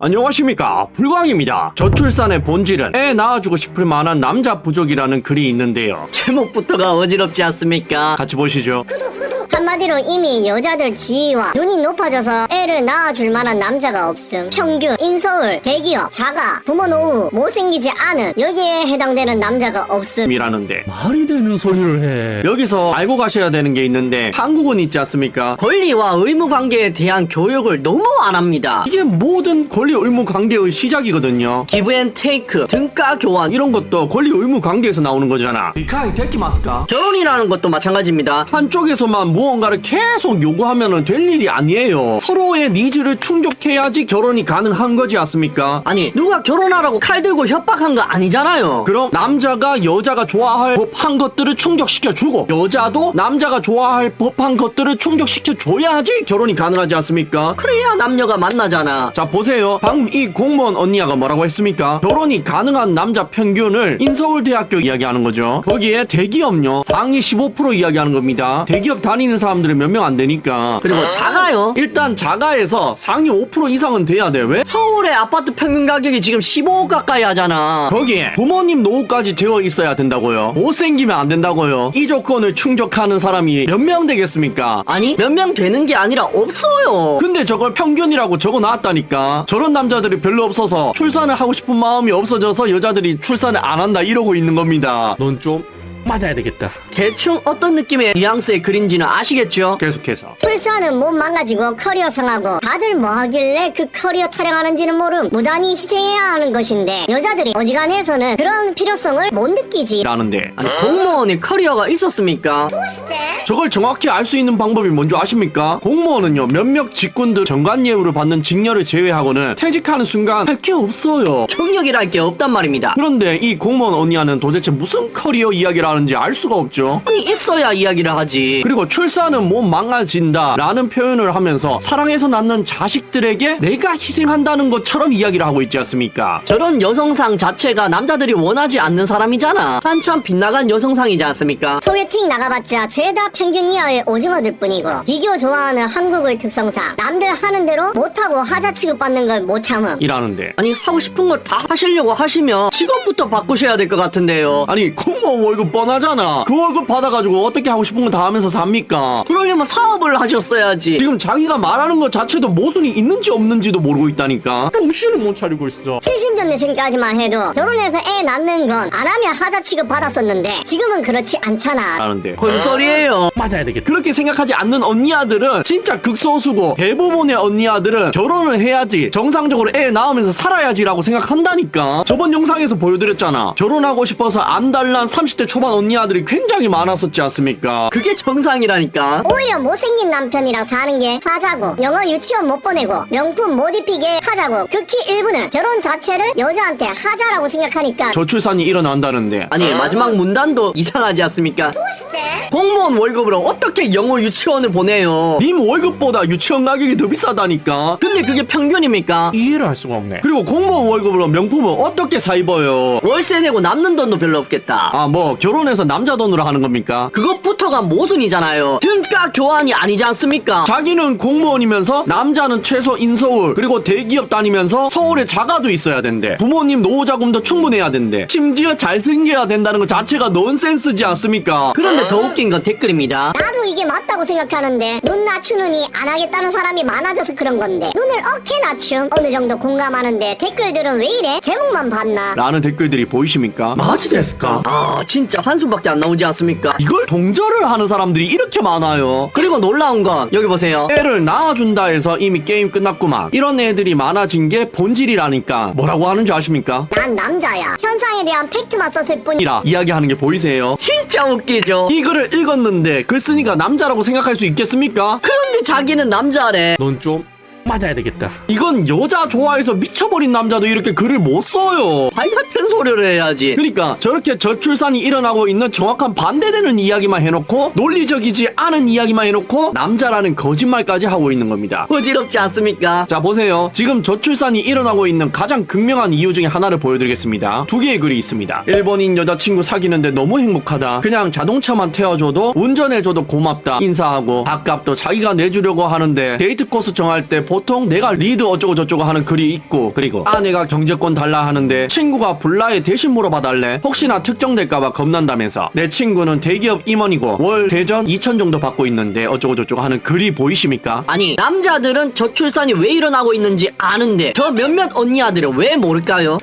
안녕하십니까. 불광입니다. 저출산의 본질은 애 낳아주고 싶을 만한 남자 부족이라는 글이 있는데요. 제목부터가 어지럽지 않습니까? 같이 보시죠 한마디로 이미 여자들 지위와 눈이 높아져서 애를 낳아줄 만한 남자가 없음. 평균, 인서울, 대기업, 자가, 부모 노후, 못생기지 않은 여기에 해당되는 남자가 없음. 이라는데 말이 되는 소리를 해. 여기서 알고 가셔야 되는 게 있는데 한국은 있지 않습니까 권리와 의무 관계에 대한 교육을 너무 안 합니다. 이게 모든 권리 의무 관계의 시작이거든요 기브 앤 테이크, 등가 교환, 이런 것도 권리 의무 관계에서 나오는 거잖아 리카이 데키마스까 결혼이라는 것도 마찬가지입니다. 한쪽에서만 무언가를 계속 요구하면 될 일이 아니에요 서로의 니즈를 충족해야지 결혼이 가능한 거지 않습니까 아니 누가 결혼하라고 칼 들고 협박한 거 아니잖아요. 그럼 남자가 여자가 좋아할 법한 것들을 충족시켜 주고 여자도 남자가 좋아할 법한 것들을 충족시켜 줘야지 결혼이 가능하지 않습니까? 그래야 남녀가 만나잖아. 자 보세요 방금 이 공무원 언니가 뭐라고 했습니까? 결혼이 가능한 남자 평균을 인서울대학교 이야기하는 거죠 거기에 대기업요 상위 15% 이야기하는 겁니다 대기업 다 니는 사람들이 몇 명 안 되니까 그리고 자가요. 일단 자가에서 상위 5% 이상은 돼야 돼 왜? 서울의 아파트 평균 가격이 지금 15억 가까이 하잖아. 거기에 부모님 노후까지 되어 있어야 된다고요 못생기면 안 된다고요 이 조건을 충족하는 사람이 몇 명 되겠습니까? 아니 몇 명 되는 게 아니라 없어요. 근데 저걸 평균이라고 적어 놨다니까 저런 남자들이 별로 없어서 출산을 하고 싶은 마음이 없어져서 여자들이 출산을 안 한다 이러고 있는 겁니다 넌 좀 맞아야 되겠다. 대충 어떤 느낌의 뉘앙스의 글인지는 아시겠죠? 계속해서 출산은 못 망가지고 커리어 성하고 다들 뭐 하길래 그 커리어 타령하는지는 모름. 무단히 희생해야 하는 것인데 여자들이 어지간해서는 그런 필요성을 못 느끼지. 라는데 아니 공무원의 커리어가 있었습니까? 저걸 정확히 알 수 있는 방법이 뭔지 아십니까? 공무원은요 몇몇 직군들 정관 예우를 받는 직렬을 제외하고는 퇴직하는 순간 할 게 없어요 경력이랄 게 없단 말입니다. 그런데 이 공무원 언니와는 도대체 무슨 커리어 이야기를 하는 지 알 수가 없죠 있어야 이야기를 하지. 그리고 출산은 못 망가진다 라는 표현을 하면서 사랑해서 낳는 자식들에게 내가 희생한다는 것처럼 이야기를 하고 있지 않습니까? 저런 여성상 자체가 남자들이 원하지 않는 사람이잖아. 한참 빗나간 여성상이지 않습니까? 소개팅 나가봤자 죄다 평균 이하의 오징어들 뿐이고 비교 좋아하는 한국의 특성상 남들 하는 대로 못하고 하자 취급받는 걸 못 참음. 이라는데 아니 하고 싶은 거 다 하시려고 하시면 직업부터 바꾸셔야 될 것 같은데요. 아니 공무원 월급 뻔하잖아 그 월급 받아가지고 어떻게 하고 싶은 거다 하면서 삽니까? 그러려면 사업을 하셨어야지. 지금 자기가 말하는 것 자체도 모순이 있는지 없는지도 모르고 있다니까 정신을 못 차리고 있어. 70년 대생까지만 해도 결혼해서 애 낳는 건 안 하면 하자 취급 받았었는데 지금은 그렇지 않잖아. 라는데 뭔 소리예요? 맞아야 되겠다. 그렇게 생각하지 않는 언니 아들은 진짜 극소수고 대부분의 언니 아들은 결혼을 해야지 정상적으로 애 낳으면서 살아야지라고 생각한다니까 저번 영상에서 보여드렸잖아 결혼하고 싶어서 안달난 30대 초반 언니 아들이 굉장히 많았었지 않습니까 그게 정상이라니까. 오히려 못생긴 남편이랑 사는 게 하자고 영어 유치원 못 보내고 명품 못 입히게 하자고 극히 일부는 결혼 자체를 여자한테 하자라고 생각하니까 저출산이 일어난다는데 아니 마지막 문단도 이상하지 않습니까? 공무원 월급으로 어떻게 영어 유치원을 보내요? 님 월급보다 유치원 가격이 더 비싸다니까 근데 그게 평균입니까? 이해를 할 수가 없네. 그리고 공무원 월급으로 명품을 어떻게 사 입어요 월세 내고 남는 돈도 별로 없겠다. 아 뭐 결혼해서 남자 돈으로 하는 겁니까 그것부터가 모순이잖아요. 등가 교환이 아니지 않습니까? 자기는 공무원이면서 남자는 최소 인서울 그리고 대기업 다니면서 서울에 자가도 있어야 된대 부모님 노후 자금도 충분해야 된대 심지어 잘생겨야 된다는 것 자체가 넌센스지 않습니까 그런데 더 웃긴 건 댓글입니다. 나도 이게 맞다고 생각하는데 눈 낮추느니 안 하겠다는 사람이 많아져서 그런 건데 눈을 어깨 낮춤. 어느 정도 공감하는데 댓글들은 왜 이래? 제목만 봤나? 라는 댓글들이 보이십니까? 마지 됐을까? 아 진짜 한숨밖에 안 나오지 않습니까? 이걸 동절을 하는 사람들이 이렇게 많아요. 그리고 놀라운 건 여기 보세요. 애를 낳아준다 해서 이미 게임 끝났구만. 이런 애들이 많아진 게 본질이라니까. 뭐라고 하는 줄 아십니까? 난 남자야. 현상에 대한 팩트만 썼을 뿐. 이라 이야기하는 게 보이세요? 진짜 웃기죠. 이 읽었는데 글 쓰니까 남자라고 생각할 수 있겠습니까? 그런데 자기는 남자래. 넌 좀 맞아야 되겠다. 이건 여자 좋아해서 미쳐버린 남자도 이렇게 글을 못 써요. 발 같은 소리를 해야지. 그러니까 저렇게 저출산이 일어나고 있는 정확한 반대되는 이야기만 해놓고 논리적이지 않은 이야기만 해놓고 남자라는 거짓말까지 하고 있는 겁니다. 어지럽지 않습니까? 자 보세요. 지금 저출산이 일어나고 있는 가장 극명한 이유 중에 하나를 보여드리겠습니다. 두 개의 글이 있습니다. 일본인 여자친구 사귀는데 너무 행복하다. 그냥 자동차만 태워줘도 운전해줘도 고맙다. 인사하고 밥값도 자기가 내주려고 하는데 데이트 코스 정할 때 보통 내가 리드 어쩌고 저쩌고 하는 글이 있고 그리고 아내가 경제권 달라 하는데 친구가 불나에 대신 물어봐 달래 혹시나 특정될까봐 겁난다면서 내 친구는 대기업 임원이고 월 대전 2천 정도 받고 있는데 어쩌고 저쩌고 하는 글이 보이십니까? 아니 남자들은 저출산이 왜 일어나고 있는지 아는데 저 몇몇 언니 아들은 왜 모를까요?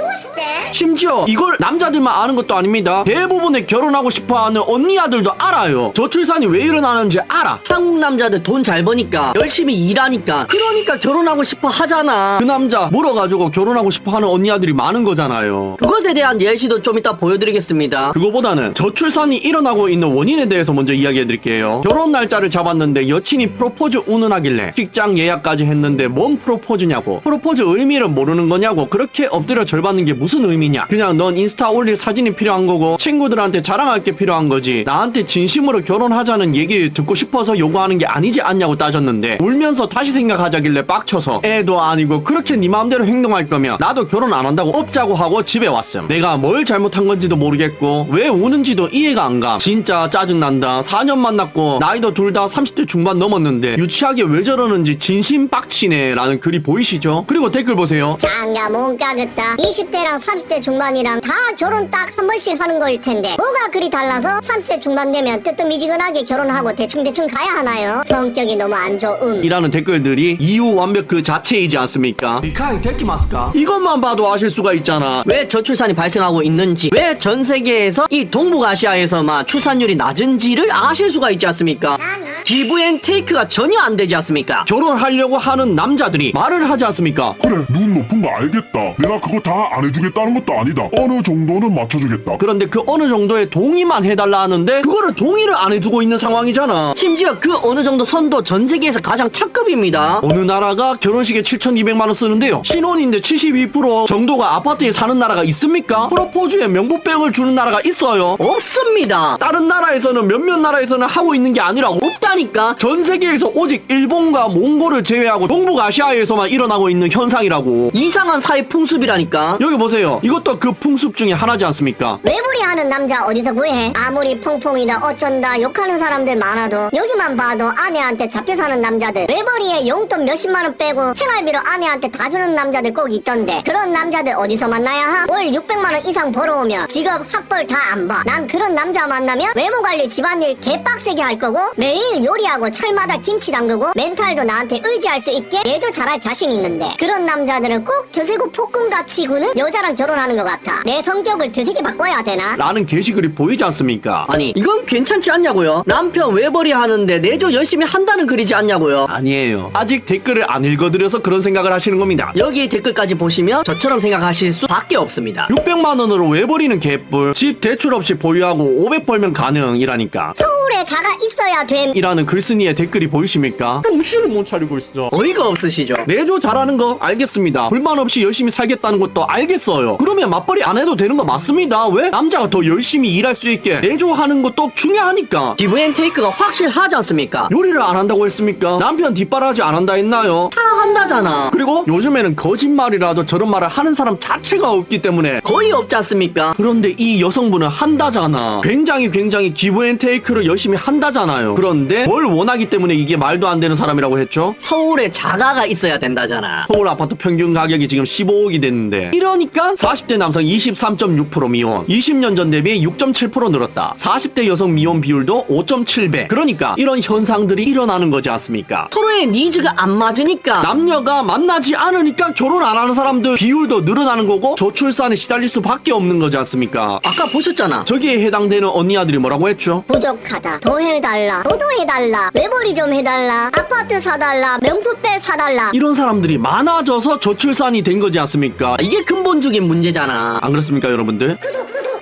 심지어 이걸 남자들만 아는 것도 아닙니다. 대부분의 결혼하고 싶어하는 언니 아들도 알아요. 저출산이 왜 일어나는지 알아. 한국 남자들 돈 잘 버니까 열심히 일하니까 그러니까 결혼하고 싶어 하잖아. 그 남자 물어가지고 결혼하고 싶어 하는 언니 아들이 많은 거잖아요. 그것에 대한 예시도 좀 이따 보여드리겠습니다. 그거보다는 저출산이 일어나고 있는 원인에 대해서 먼저 이야기해 드릴게요. 결혼 날짜를 잡았는데 여친이 프로포즈 운운하길래 직장 예약까지 했는데 뭔 프로포즈냐고. 프로포즈 의미를 모르는 거냐고. 그렇게 엎드려 절받는 게 무슨 의미냐. 그냥 넌 인스타 올릴 사진이 필요한 거고 친구들한테 자랑할 게 필요한 거지. 나한테 진심으로 결혼하자는 얘기 듣고 싶어서 요구하는 게 아니지 않냐고 따졌는데 울면서 다시 생각하자길래 빡 쳐서 애도 아니고 그렇게 네 마음대로 행동할 거면 나도 결혼 안 한다고 없자고 하고 집에 왔음. 내가 뭘 잘못한 건지도 모르겠고 왜 우는지도 이해가 안 가 진짜 짜증난다. 4년 만났고 나이도 둘 다 30대 중반 넘었는데 유치하게 왜 저러는지 진심 빡치네 라는 글이 보이시죠? 그리고 댓글 보세요. 장가 못 가겠다. 20대랑 30대 중반이랑 다 결혼 딱 한 번씩 하는 거일 텐데 뭐가 그리 달라서 30대 중반 되면 뜨뜻미지근하게 결혼하고 대충대충 가야 하나요? 성격이 너무 안 좋음. 이라는 댓글들이 이유 완벽 그 자체이지 않습니까? 미카이 데키마스까? 이것만 봐도 아실 수가 있잖아 왜 저출산이 발생하고 있는지 왜 전 세계에서 이 동북아시아에서만 출산율이 낮은지를 아실 수가 있지 않습니까 기브 앤 테이크가 전혀 안 되지 않습니까 결혼하려고 하는 남자들이 말을 하지 않습니까? 그래 눈 높은 거 알겠다 내가 그거 다 안 해주겠다는 것도 아니다 어느 정도는 맞춰주겠다 그런데 그 어느 정도의 동의만 해달라 하는데 그거를 동의를 안 해주고 있는 상황이잖아. 심지어 그 어느 정도 선도 전 세계에서 가장 탑급입니다 어느 나라 가 결혼식에 7,200만 원 쓰는데요. 신혼인데 72% 정도가 아파트에 사는 나라가 있습니까? 프로포즈에 명부백을 주는 나라가 있어요. 없습니다 다른 나라에서는 몇몇 나라에서는 하고 있는 게 아니라 없다니까 전 세계에서 오직 일본과 몽골을 제외하고 동북아시아에서만 일어나고 있는 현상이라고. 이상한 사회 풍습이라니까 여기 보세요. 이것도 그 풍습 중에 하나지 않습니까? 외부리 하는 남자 어디서 구해? 아무리 퐁퐁이다 어쩐다 욕하는 사람들 많아도 여기만 봐도 아내한테 잡혀 사는 남자들 외벌이에 용돈 몇십만 원 빼고 생활비로 아내한테 다 주는 남자들 꼭 있던데 그런 남자들 어디서 만나야 함? 월 600만 원 이상 벌어오면 직업 학벌 다 안 봐. 난 그런 남자 만나면 외모 관리 집안일 개빡세게 할 거고 매일 요리하고 철마다 김치 담그고 멘탈도 나한테 의지할 수 있게 내조 잘할 자신 있는데 그런 남자들은 꼭 드세고 폭군같이 구는 여자랑 결혼하는 것 같아. 내 성격을 드세게 바꿔야 되나? 라는 게시글이 보이지 않습니까? 아니 이건 괜찮지 않냐고요 남편 외벌이 하는데 내조 열심히 한다는 글이지 않냐고요 아니에요. 아직 댓글을 안 읽어드려서 그런 생각을 하시는 겁니다. 여기 댓글까지 보시면 저처럼 생각하실 수밖에 없습니다 600만 원으로 왜 버리는 개뿔? 집 대출 없이 보유하고 500 벌면 가능이라니까. 서울에 자가 있어야 됨. 이라는 글쓴이의 댓글이 보이십니까? 정신을 못 차리고 있어. 어이가 없으시죠 내조 잘하는 거 알겠습니다. 불만 없이 열심히 살겠다는 것도 알겠어요. 그러면 맞벌이 안 해도 되는 거 맞습니다. 왜? 남자가 더 열심히 일할 수 있게 내조하는 것도 중요하니까. 기브 앤 테이크가 확실하지 않습니까 요리를 안 한다고 했습니까? 남편 뒷바라지 안 한다 했나요? 다 한다잖아. 그리고 요즘에는 거짓말이라도 저런 말을 하는 사람 자체가 없기 때문에 거의 없지 않습니까? 그런데 이 여성분은 한다잖아. 굉장히 굉장히 기브 앤 테이크를 열심히 한다잖아요. 그런데 뭘 원하기 때문에 이게 말도 안 되는 사람이라고 했죠? 서울에 자가가 있어야 된다잖아. 서울 아파트 평균 가격이 지금 15억이 됐는데. 이러니까 40대 남성 23.6% 미혼. 20년 전 대비 6.7% 늘었다. 40대 여성 미혼 비율도 5.7배. 그러니까 이런 현상들이 일어나는 거지 않습니까? 서로의 니즈가 안 맞 으니까 남녀가 만나지 않으니까 결혼 안 하는 사람들 비율도 늘어나는 거고 저출산에 시달릴 수밖에 없는 거지 않습니까 아까 보셨잖아 저기에 해당되는 언니 아들이 뭐라고 했죠? 부족하다. 더 해달라. 너도 해달라. 외벌이 좀 해달라. 아파트 사달라. 명품백 사달라. 이런 사람들이 많아져서 저출산이 된 거지 않습니까? 이게 근본적인 문제잖아 안 그렇습니까 여러분들?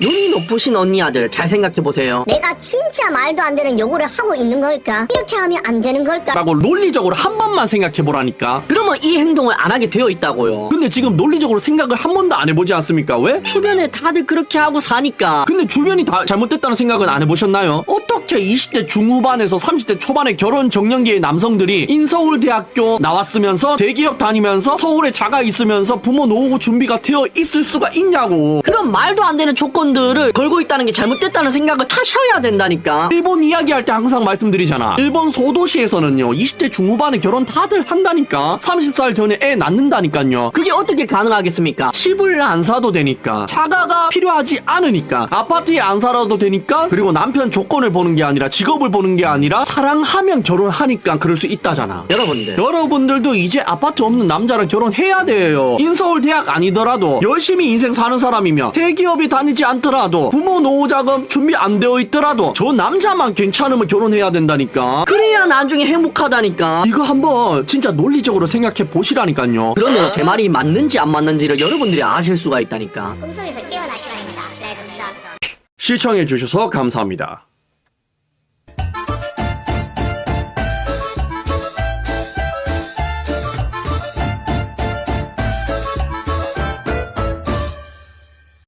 눈이 높으신 언니 아들 잘 생각해보세요 내가 진짜 말도 안 되는 요구를 하고 있는 걸까? 이렇게 하면 안 되는 걸까? 라고 논리적으로 한 번만 생각해 보라니까. 그러면 이 행동을 안 하게 되어 있다고요 근데 지금 논리적으로 생각을 한 번도 안 해보지 않습니까? 왜? 주변에 다들 그렇게 하고 사니까 근데 주변이 다 잘못됐다는 생각은 안 해보셨나요? 어 떻게 20대 중후반에서 30대 초반의 결혼 정년기의 남성들이 인서울 대학교 나왔으면서 대기업 다니면서 서울에 자가 있으면서 부모 노후 준비가 되어 있을 수가 있냐고. 그런 말도 안 되는 조건들 자본들을 걸고 있다는 게 잘못됐다는 생각을 하셔야 된다니까. 일본 이야기할 때 항상 말씀드리잖아. 일본 소도시에서는요, 20대 중후반에 결혼 다들 한다니까. 30살 전에 애 낳는다니까요. 그게 어떻게 가능하겠습니까? 집을 안 사도 되니까 차가가 필요하지 않으니까 아파트에 안 살아도 되니까 그리고 남편 조건을 보는 게 아니라 직업을 보는 게 아니라 사랑하면 결혼하니까 그럴 수 있다잖아 여러분들. 여러분들도 이제 아파트 없는 남자랑 결혼해야 돼요 인서울 대학 아니더라도 열심히 인생 사는 사람이면 대기업이 다니지 않더라도 부모 노후 자금 준비 안 되어 있더라도 저 남자만 괜찮으면 결혼해야 된다니까 그래야 나중에 행복하다니까. 이거 한번 진짜 논리적으로 생각해 보시라니까요 그러면 제 말이 맞는지 안 맞는지를 여러분들이 아실 수가 있다니까. 꿈속에서 깨어나 시간입니다. 레드 선. 시청해 주셔서 감사합니다